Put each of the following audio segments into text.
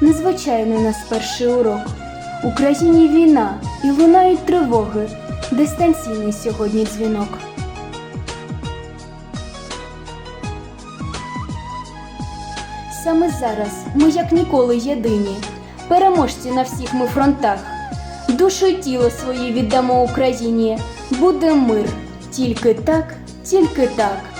незвичайний нас перший урок. У країні війна і лунають тривоги, дистанційний сьогодні дзвінок. Саме зараз ми як ніколи єдині, переможці на всіх ми фронтах. Душу й тіло свої віддамо Україні, буде мир, тільки так, тільки так.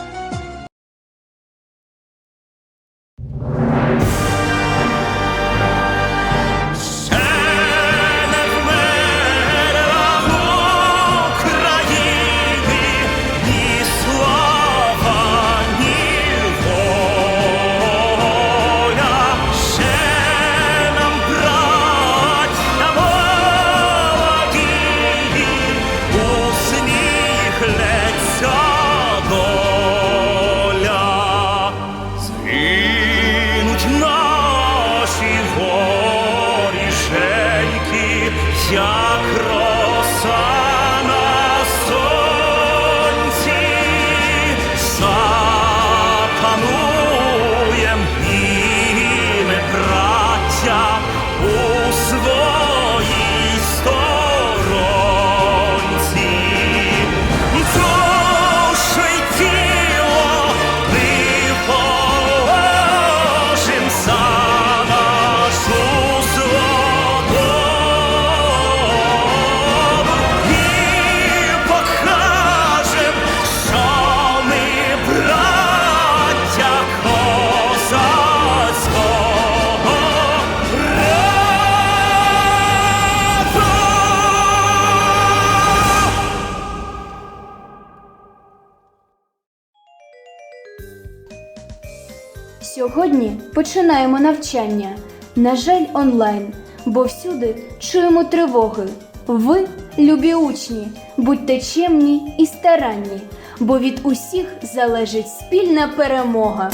Сьогодні починаємо навчання. На жаль, онлайн, бо всюди чуємо тривоги. Ви, любі учні, будьте чемні і старанні, бо від усіх залежить спільна перемога.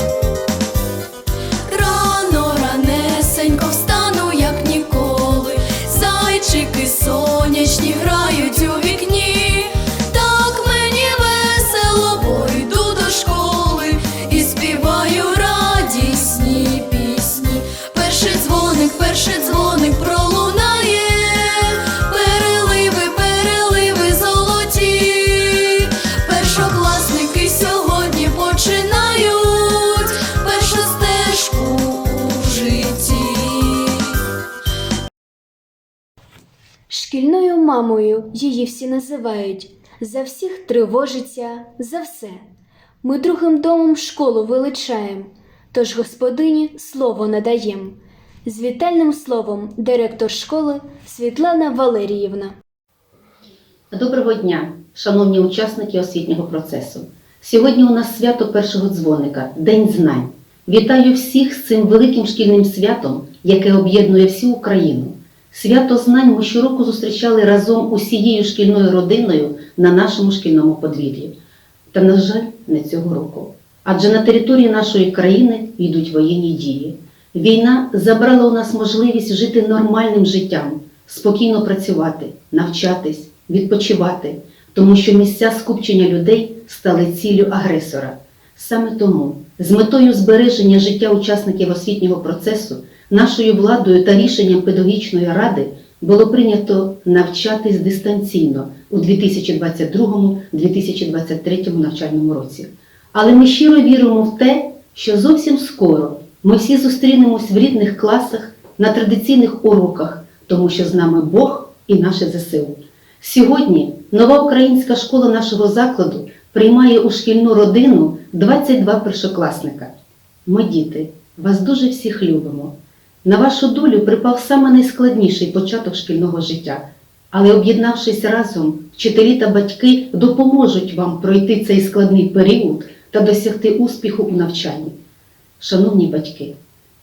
Мамою її всі називають. За всіх тривожиться, за все. Ми другим домом школу величаєм, тож господині слово надаєм. З вітальним словом директор школи Світлана Валеріївна. Доброго дня, шановні учасники освітнього процесу. Сьогодні у нас свято першого дзвоника День знань. Вітаю всіх з цим великим шкільним святом, яке об'єднує всю Україну. Свято знань ми щороку зустрічали разом усією шкільною родиною на нашому шкільному подвір'ї. Та, на жаль, не цього року. Адже на території нашої країни йдуть воєнні дії. Війна забрала у нас можливість жити нормальним життям, спокійно працювати, навчатись, відпочивати, тому що місця скупчення людей стали ціллю агресора. Саме тому, з метою збереження життя учасників освітнього процесу, нашою владою та рішенням педагогічної ради було прийнято навчатись дистанційно у 2022-2023 навчальному році. Але ми щиро віримо в те, що зовсім скоро ми всі зустрінемось в рідних класах на традиційних уроках, тому що з нами Бог і наше ЗСУ. Сьогодні нова українська школа нашого закладу приймає у шкільну родину 22 першокласника. Ми, діти, вас дуже всіх любимо. На вашу долю припав саме найскладніший початок шкільного життя. Але об'єднавшись разом, вчителі та батьки допоможуть вам пройти цей складний період та досягти успіху у навчанні. Шановні батьки,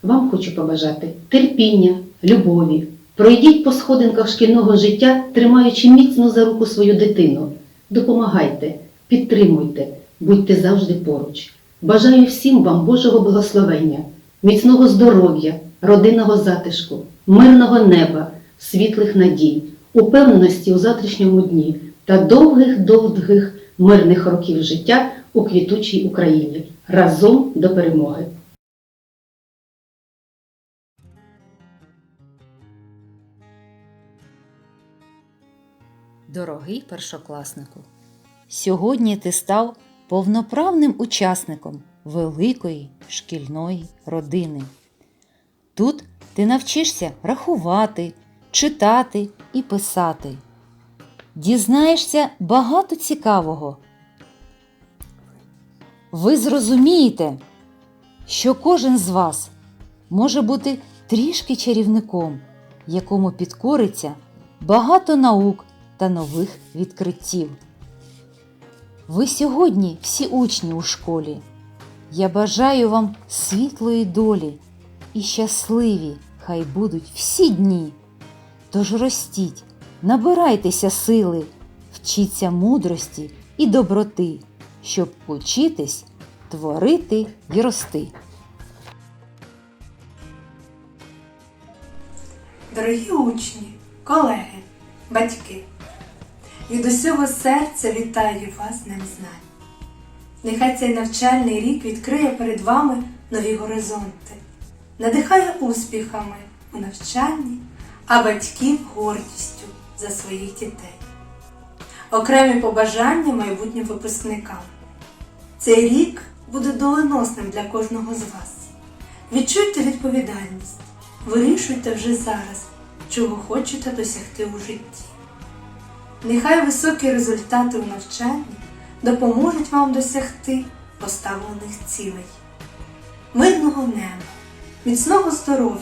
Вам хочу побажати терпіння, любові. Пройдіть по сходинках шкільного життя, тримаючи міцно за руку свою дитину. Допомагайте, підтримуйте, будьте завжди поруч. Бажаю всім вам Божого благословення, міцного здоров'я, родинного затишку, мирного неба, світлих надій, упевненості у завтрашньому дні та довгих-довгих мирних років життя у квітучій Україні. Разом до перемоги! Дорогий першокласнику, сьогодні ти став повноправним учасником великої шкільної родини. Тут ти навчишся рахувати, читати і писати. Дізнаєшся багато цікавого. Ви зрозумієте, що кожен з вас може бути трішки чарівником, якому підкориться багато наук та нових відкриттів. Ви сьогодні всі учні у школі. Я бажаю вам світлої долі і щасливі хай будуть всі дні. Тож ростіть, набирайтеся сили, вчіться мудрості і доброти, щоб учитись, творити й рости. Дорогі учні, колеги, батьки, від усього серця вітаю вас Днем знань. Нехай цей навчальний рік відкриє перед вами нові горизонти, надихає успіхами у навчанні, а батьків гордістю за своїх дітей. Окремі побажання майбутнім випускникам. Цей рік буде доленосним для кожного з вас. Відчуйте відповідальність, вирішуйте вже зараз, чого хочете досягти у житті. Нехай високі результати у навчанні допоможуть вам досягти поставлених цілей. Мирного неба, міцного здоров'я,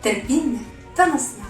терпіння та наснаги.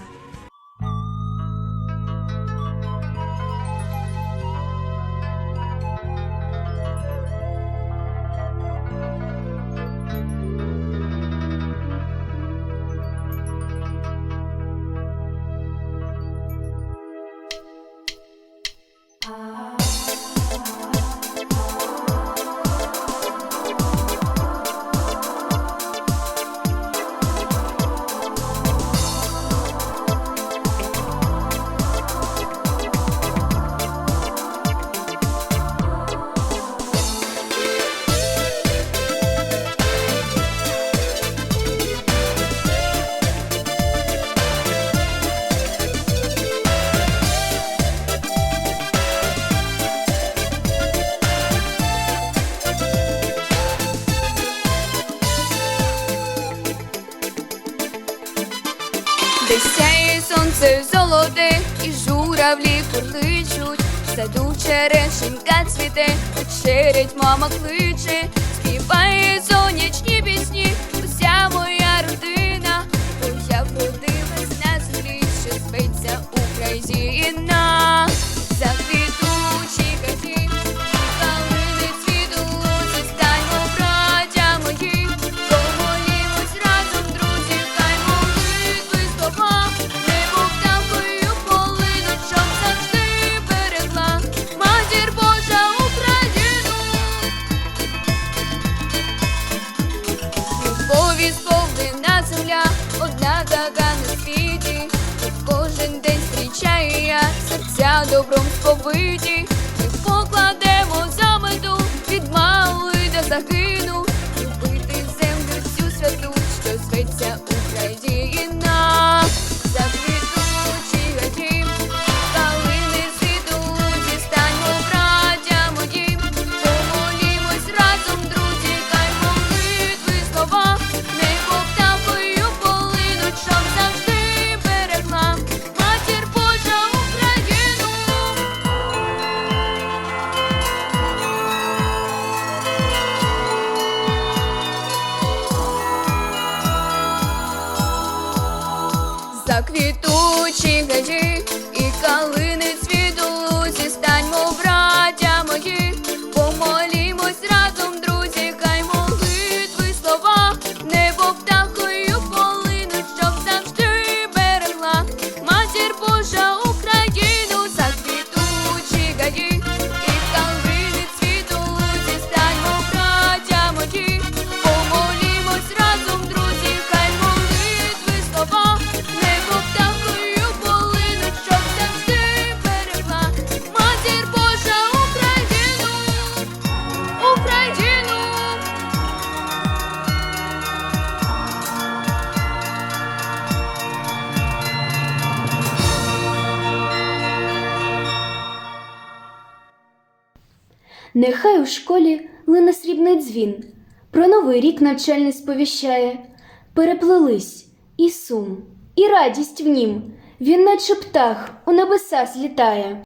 В саду черешенька цвіте, вечерять мама кличе, співає сонячні пісні, серця добром сповиті. Ми покладемо за мету від мали до загину, Нехай у школі лине срібний дзвін, про новий рік навчальний сповіщає. Переплелись і сум, і радість в нім, він наче птах у небеса злітає.